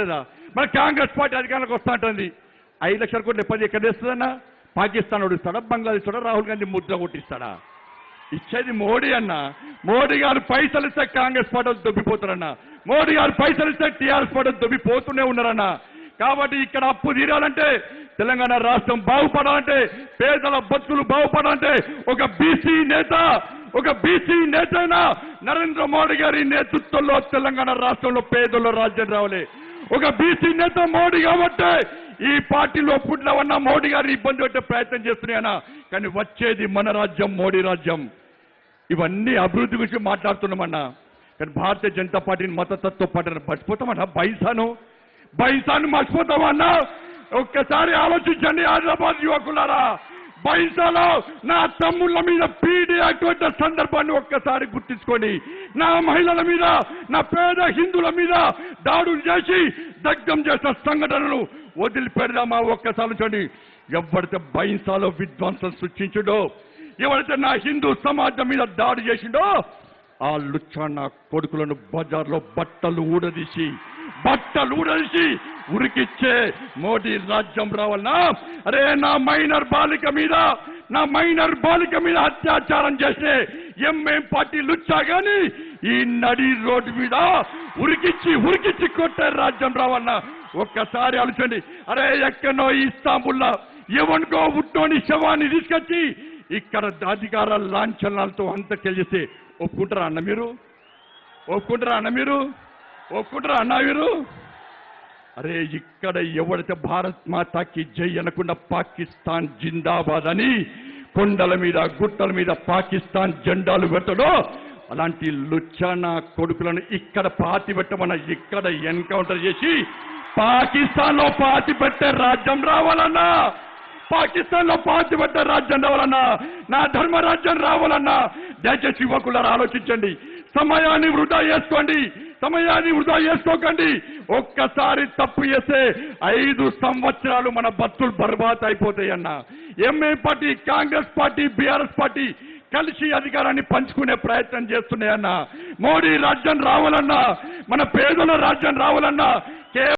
లేదా మన కాంగ్రెస్ పార్టీ అధికారంలోకి వస్తా ఉంటుంది ఐదు లక్షల కోట్లు పది ఎక్కడ తెస్తుందన్నా? పాకిస్తాన్ ఓడిస్తాడా? బంగ్లాదేశ్ కూడా రాహుల్ గాంధీ ముద్ర కొట్టిస్తాడా? ఇచ్చేది మోడీ అన్న. మోడీ గారు పైసలు ఇస్తే కాంగ్రెస్ పార్టీ దొబ్బిపోతారన్న. మోడీ గారు పైసలు ఇస్తే టీఆర్ఎస్ పార్టీ దొబ్బిపోతూనే ఉన్నారన్న. కాబట్టి ఇక్కడ అప్పు తీరాలంటే తెలంగాణ రాష్ట్రం బాగుపడాలంటే పేదల బతుకులు బాగుపడాలంటే ఒక బీసీ నేత ఒక బీసీ నేత నరేంద్ర మోడీ గారి నేతృత్వంలో తెలంగాణ రాష్ట్రంలో పేదల రాజ్యం రావాలి. ఒక బీసీ నేత మోడీ కాబట్టి ఈ పార్టీలో పుట్లవన్న మోడీ గారిని ఇబ్బంది పెట్టే ప్రయత్నం చేస్తున్నాయన కానీ వచ్చేది మన రాజ్యం మోడీ రాజ్యం. ఇవన్నీ అభివృద్ధి గురించి మాట్లాడుతున్నామన్నా. కానీ భారతీయ జనతా పార్టీని మతతత్వ పార్టీని మర్చిపోతామన్నా. బైసాను బైసాను మర్చిపోతామన్నా. ఒక్కసారి ఆలోచించండి హైదరాబాద్ యువకులారా. బైసాలో నా తమ్ముళ్ళ మీద పీ అటువంటి సందర్భాన్ని ఒక్కసారి గుర్తించుకొని నా మహిళల మీద నా పేద హిందువుల మీద దాడులు చేసి దగ్ధం చేసిన సంఘటనలు వదిలిపెడదామా? ఒక్కసారి చూడండి. ఎవరితే భయంసాలో విధ్వంసం సృష్టించుడో ఎవరైతే నా హిందూ సమాజం మీద దాడి చేసిండో ఆ లుచ్చాన్న కొడుకులను బజార్లో బట్టలు ఊడదీసి బట్టలు ఊడదీసి ఉరికిచ్చే మోడీ రాజ్యం రావాలన్నా అరే నా మైనర్ బాలిక మీద నా మైనర్ బాలిక మీద అత్యాచారం చేసే ఎంఎం పార్టీ లుచ్చా కానీ ఈ నడి రోడ్డు మీద ఉరికిచ్చి ఉరికిచ్చి కొట్టారు రాజ్యం రావన్న ఒక్కసారి అలచండి అరే ఎక్కడో ఇస్తాంబుల్లా ఎవనుకో ఉట్టోని శవాన్ని తీసుకొచ్చి ఇక్కడ అధికార లాంఛనాలతో అంతకెళ్ళిస్తే ఒప్పుకుంటారా అన్న మీరు? ఒప్పుకుంటారా అన్న మీరు? ఒప్పుకుంటారా అన్న మీరు? అరే ఇక్కడ ఎవడితే భారత్ మాతాకి జై అనకుండా పాకిస్తాన్ జిందాబాద్ అని కొండల మీద గుట్టల మీద పాకిస్తాన్ జెండాలు పెట్టడో అలాంటి లుచ్చానా కొడుకులను ఇక్కడ పాతి పెట్టమన్న ఇక్కడ ఎన్కౌంటర్ చేసి పాకిస్తాన్లో పాతి పెట్టే రాజ్యం రావాలన్నా పాకిస్తాన్లో పాతి పెట్టే రాజ్యం రావాలన్నా నా ధర్మరాజ్యం రావాలన్నా దయచేసి యువకులారా ఆలోచించండి సమయాన్ని వృధా చేసుకోండి. సమయాన్ని వృధా చేసుకోకండి. ఒక్కసారి తప్పు చేస్తే ఐదు సంవత్సరాలు మన బతులు బర్బాద్ అయిపోతాయన్న ఎంఏ party Congress party BRS party కలిసి అధికారాన్ని పంచుకునే ప్రయత్నం చేస్తున్నాయన్న మోడీ రాజ్యం రావాలన్నా మన పేదల రాజ్యం రావాలన్నా